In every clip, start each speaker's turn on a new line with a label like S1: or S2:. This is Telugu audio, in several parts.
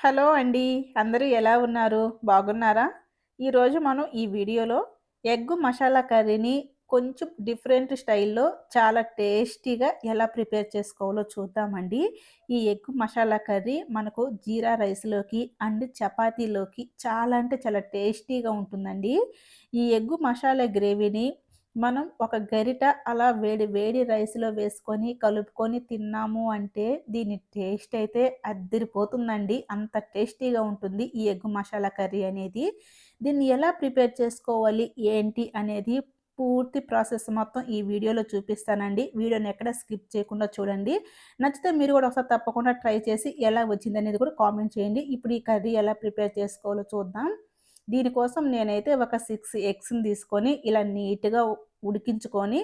S1: హలో అండి. అందరూ ఎలా ఉన్నారు? బాగున్నారా? ఈరోజు మనం ఈ వీడియోలో ఎగ్ మసాలా కర్రీని కొంచెం డిఫరెంట్ స్టైల్‌లో చాలా టేస్టీగా ఎలా ప్రిపేర్ చేసుకోవాలో చూద్దామండి. ఈ ఎగ్ మసాలా కర్రీ మనకు జీరా రైస్‌లోకి అండ్ చపాతీలోకి చాలా అంటే చాలా టేస్టీగా ఉంటుందండి. ఈ ఎగ్ మసాలా గ్రేవీని మనం ఒక గరిట అలా వేడి వేడి రైస్‌లో వేసుకొని, కలుపుకొని తిన్నాము అంటే దీని టేస్ట్ అయితే అద్దరిపోతుందండి అంత టేస్టీగా ఉంటుంది ఈ ఎగ్ మసాలా కర్రీ అనేది. దీన్ని ఎలా ప్రిపేర్ చేసుకోవాలి, ఏంటి అనేది పూర్తి ప్రాసెస్ మొత్తం ఈ వీడియోలో చూపిస్తానండి. వీడియోని ఎక్కడ స్కిప్ చేయకుండా చూడండి. నచ్చితే మీరు కూడా ఒకసారి తప్పకుండా ట్రై చేసి ఎలా వచ్చింది అనేది కూడా కామెంట్ చేయండి. ఇప్పుడు ఈ కర్రీ ఎలా ప్రిపేర్ చేసుకోవాలో చూద్దాం. దీనికోసం నేనైతే ఒక సిక్స్ ఎగ్స్‌ని తీసుకొని ఇలా నీట్‌గా ఉడికించుకొని,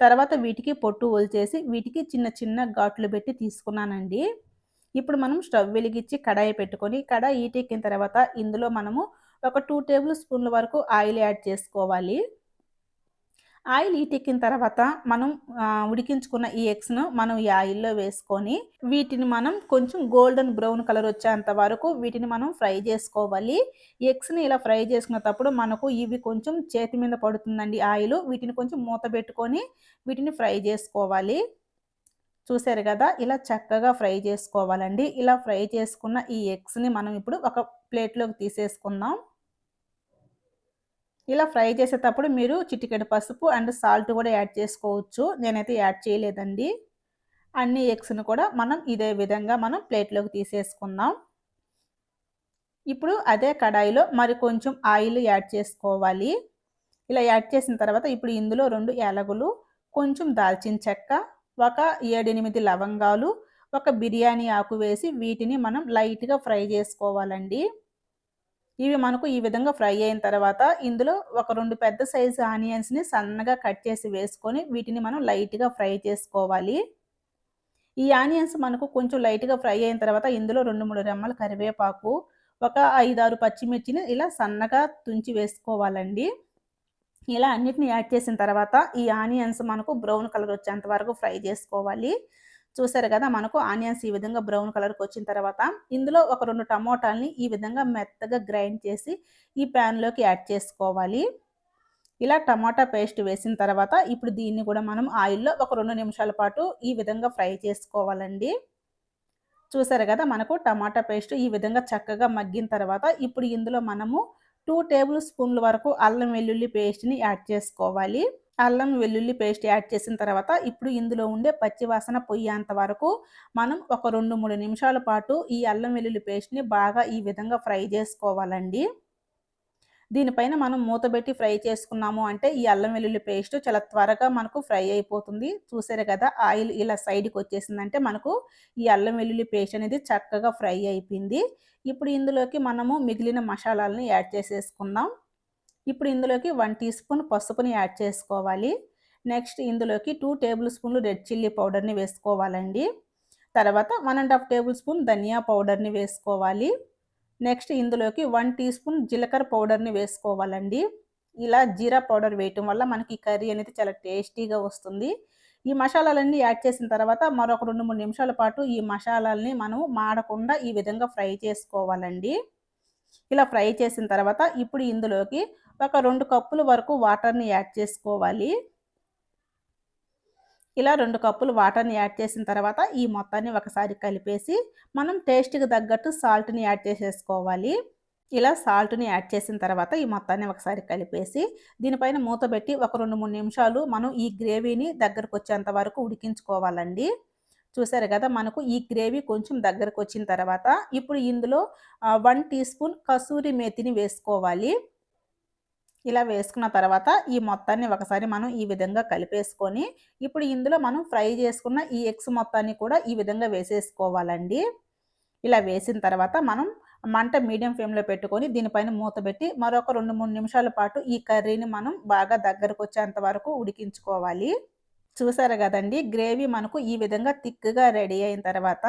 S1: తర్వాత వీటికి పొట్టు ఒలిచేసి, వీటికి చిన్న చిన్న ఘాట్లు పెట్టి తీసుకున్నానండి. ఇప్పుడు మనం స్టవ్ వెలిగించి కడాయి పెట్టుకొని, కడాయి ఈటెక్కిన తర్వాత ఇందులో మనము ఒక టూ టేబుల్ స్పూన్ల వరకు ఆయిల్ యాడ్ చేసుకోవాలి. ఆయిల్ ఇటెక్కిన తర్వాత మనం ఉడికించుకున్న ఈ ఎగ్స్‌ను మనం ఈ ఆయిల్‌లో వేసుకొని, వీటిని మనం కొంచెం గోల్డెన్ బ్రౌన్ కలర్ వచ్చేంత వరకు వీటిని మనం ఫ్రై చేసుకోవాలి. ఎగ్స్‌ని ఇలా ఫ్రై చేసుకునేటప్పుడు మనకు ఇవి కొంచెం చేతి మీద పడుతుందండి ఆయిల్ వీటిని కొంచెం మూత పెట్టుకొని వీటిని ఫ్రై చేసుకోవాలి. చూసారు కదా ఇలా చక్కగా ఫ్రై చేసుకోవాలండి. ఇలా ఫ్రై చేసుకున్న ఈ ఎగ్స్‌ని మనం ఇప్పుడు ఒక ప్లేట్‌లోకి తీసేసుకుందాం. ఇలా ఫ్రై చేసేటప్పుడు మీరు చిటికెడు పసుపు అండ్ సాల్ట్ కూడా యాడ్ చేసుకోవచ్చు. నేనైతే యాడ్ చేయలేదండి. అన్ని ఎగ్స్‌ని కూడా మనం ఇదే విధంగా మనం ప్లేట్‌లోకి తీసేసుకుందాం. ఇప్పుడు అదే కడాయిలో మరి కొంచెం ఆయిల్ యాడ్ చేసుకోవాలి. ఇలా యాడ్ చేసిన తర్వాత ఇప్పుడు ఇందులో రెండు ఏలగులు కొంచెం దాల్చిన చెక్క, ఒక 7, 8 లవంగాలు, ఒక బిర్యానీ ఆకు వేసి వీటిని మనం లైట్‌గా ఫ్రై చేసుకోవాలండి. ఇవి మనకు ఈ విధంగా ఫ్రై అయిన తర్వాత ఇందులో ఒక రెండు పెద్ద సైజు ఆనియన్స్‌ని సన్నగా కట్ చేసి వేసుకొని వీటిని మనం లైట్‌గా ఫ్రై చేసుకోవాలి. ఈ ఆనియన్స్ మనకు కొంచెం లైట్‌గా ఫ్రై అయిన తర్వాత ఇందులో 2, 3 రెమ్మల కరివేపాకు, ఒక 5, 6 పచ్చిమిర్చిని ఇలా సన్నగా తుంచి వేసుకోవాలండి. ఇలా అన్నిటిని యాడ్ చేసిన తర్వాత ఈ ఆనియన్స్ మనకు బ్రౌన్ కలర్ వచ్చేంత వరకు ఫ్రై చేసుకోవాలి. చూసారు కదా మనకు ఆనియన్స్ ఈ విధంగా బ్రౌన్ కలర్‌కి వచ్చిన తర్వాత ఇందులో ఒక రెండు టమోటాలని ఈ విధంగా మెత్తగా గ్రైండ్ చేసి ఈ ప్యాన్‌లోకి యాడ్ చేసుకోవాలి. ఇలా టమాటా పేస్ట్ వేసిన తర్వాత ఇప్పుడు దీన్ని కూడా మనం ఆయిల్‌లో ఒక రెండు నిమిషాల పాటు ఈ విధంగా ఫ్రై చేసుకోవాలండి. చూసారు కదా మనకు టమాటా పేస్ట్ ఈ విధంగా చక్కగా మగ్గిన తర్వాత ఇప్పుడు ఇందులో మనము టూ టేబుల్ స్పూన్ల వరకు అల్లం వెల్లుల్లి పేస్ట్‌ని యాడ్ చేసుకోవాలి. అల్లం వెల్లుల్లి పేస్ట్ యాడ్ చేసిన తర్వాత ఇప్పుడు ఇందులో ఉండే పచ్చివాసన పొయ్యేంత వరకు మనం ఒక 2, 3 నిమిషాల పాటు ఈ అల్లం వెల్లుల్లి పేస్ట్‌ని బాగా ఈ విధంగా ఫ్రై చేసుకోవాలండి. దీనిపైన మనం మూతబెట్టి ఫ్రై చేసుకున్నాము అంటే ఈ అల్లం వెల్లుల్లి పేస్ట్ చాలా త్వరగా మనకు ఫ్రై అయిపోతుంది. చూసారు కదా! ఆయిల్ ఇలా సైడ్‌కి వచ్చేసిందంటే మనకు ఈ అల్లం వెల్లుల్లి పేస్ట్ అనేది చక్కగా ఫ్రై అయిపోయింది. ఇప్పుడు ఇందులోకి మనము మిగిలిన మసాలాలని యాడ్ చేసేసుకుందాం. ఇప్పుడు ఇందులోకి వన్ టీ స్పూన్ పసుపుని యాడ్ చేసుకోవాలి. నెక్స్ట్ ఇందులోకి టూ టేబుల్ స్పూన్లు రెడ్ చిల్లీ పౌడర్‌ని వేసుకోవాలండి. తర్వాత one and half tablespoon ధనియా పౌడర్‌ని వేసుకోవాలి. నెక్స్ట్ ఇందులోకి వన్ టీ స్పూన్ జీలకర్ర పౌడర్‌ని వేసుకోవాలండి. ఇలా జీరా పౌడర్ వేయటం వల్ల మనకి కర్రీ అనేది చాలా టేస్టీగా వస్తుంది. ఈ మసాలాలన్నీ యాడ్ చేసిన తర్వాత మరొక 2, 3 నిమిషాల పాటు ఈ మసాలాల్ని మనం మాడకుండా ఈ విధంగా ఫ్రై చేసుకోవాలండి. ఇలా ఫ్రై చేసిన తర్వాత ఇప్పుడు ఇందులోకి ఒక రెండు కప్పుల వరకు వాటర్‌ని యాడ్ చేసుకోవాలి. ఇలా రెండు కప్పులు వాటర్‌ని యాడ్ చేసిన తర్వాత ఈ మొత్తాన్ని ఒకసారి కలిపేసి మనం టేస్ట్‌కి తగ్గట్టు సాల్ట్‌ని యాడ్ చేసేసుకోవాలి. ఇలా సాల్ట్‌ని యాడ్ చేసిన తర్వాత ఈ మొత్తాన్ని ఒకసారి కలిపేసి దీనిపైన మూత పెట్టి ఒక 2, 3 నిమిషాలు మనం ఈ గ్రేవీని దగ్గరకొచ్చేంత వరకు ఉడికించుకోవాలండి. చూసారు కదా మనకు ఈ గ్రేవీ కొంచెం దగ్గరకొచ్చిన తర్వాత ఇప్పుడు ఇందులో వన్ టీ స్పూన్ కసూరి మేతిని వేసుకోవాలి. ఇలా వేసుకున్న తర్వాత ఈ మొత్తాన్ని ఒకసారి మనం ఈ విధంగా కలిపేసుకొని ఇప్పుడు ఇందులో మనం ఫ్రై చేసుకున్న ఈ ఎగ్స్ మొత్తాన్ని కూడా ఈ విధంగా వేసేసుకోవాలండి. ఇలా వేసిన తర్వాత మనం మంట మీడియం ఫ్లేమ్‌లో పెట్టుకొని దీనిపైన మూత పెట్టి మరొక 2, 3 నిమిషాల పాటు ఈ కర్రీని మనం బాగా దగ్గరకు వచ్చేంత వరకు ఉడికించుకోవాలి. చూసారు కదండి గ్రేవీ మనకు ఈ విధంగా థిక్‌గా రెడీ అయిన తర్వాత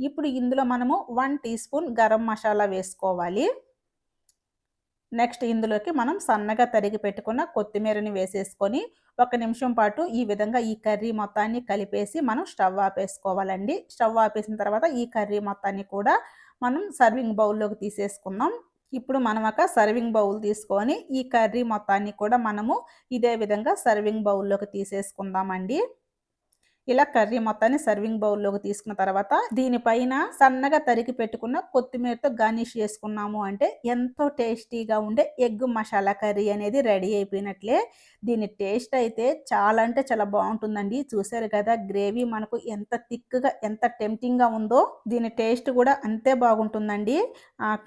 S1: ఇప్పుడు ఇందులో మనము one tea spoon garam masala వేసుకోవాలి. నెక్స్ట్ ఇందులోకి మనం సన్నగా తరిగి పెట్టుకున్న కొత్తిమీరని వేసేసుకొని ఒక నిమిషం పాటు ఈ విధంగా ఈ కర్రీ మొత్తాన్ని కలిపేసి మనం స్టవ్ ఆపేసుకోవాలండి. స్టవ్ ఆపేసిన తర్వాత ఈ కర్రీ మొత్తాన్ని కూడా మనం సర్వింగ్ బౌల్లోకి తీసేసుకుందాం ఇప్పుడు మనం ఒక సర్వింగ్ బౌల్ తీసుకొని ఈ కర్రీ మొత్తాన్ని కూడా మనము ఇదే విధంగా సర్వింగ్ బౌల్లోకి తీసేసుకుందామండి ఇలా కర్రీ మొత్తాన్ని సర్వింగ్ బౌల్లోకి తీసుకున్న తర్వాత దీనిపైన సన్నగా తరిగి పెట్టుకున్న కొత్తిమీరతో గార్నిష్ చేసుకున్నాము అంటే ఎంతో టేస్టీగా ఉండే ఎగ్ మసాలా కర్రీ అనేది రెడీ అయిపోయినట్లే. దీని టేస్ట్ అయితే చాలా అంటే చాలా బాగుంటుందండి. చూసారు కదా గ్రేవీ మనకు ఎంత థిక్గా ఎంత టెంప్టింగ్గా ఉందో దీని టేస్ట్ కూడా అంతే బాగుంటుందండి.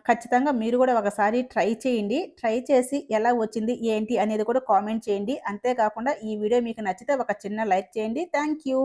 S1: ఖచ్చితంగా మీరు కూడా ఒకసారి ట్రై చేయండి. ట్రై చేసి ఎలా వచ్చింది ఏంటి అనేది కూడా కామెంట్ చేయండి. అంతేకాకుండా ఈ వీడియో మీకు నచ్చితే ఒక చిన్న లైక్ చేయండి. Thank you.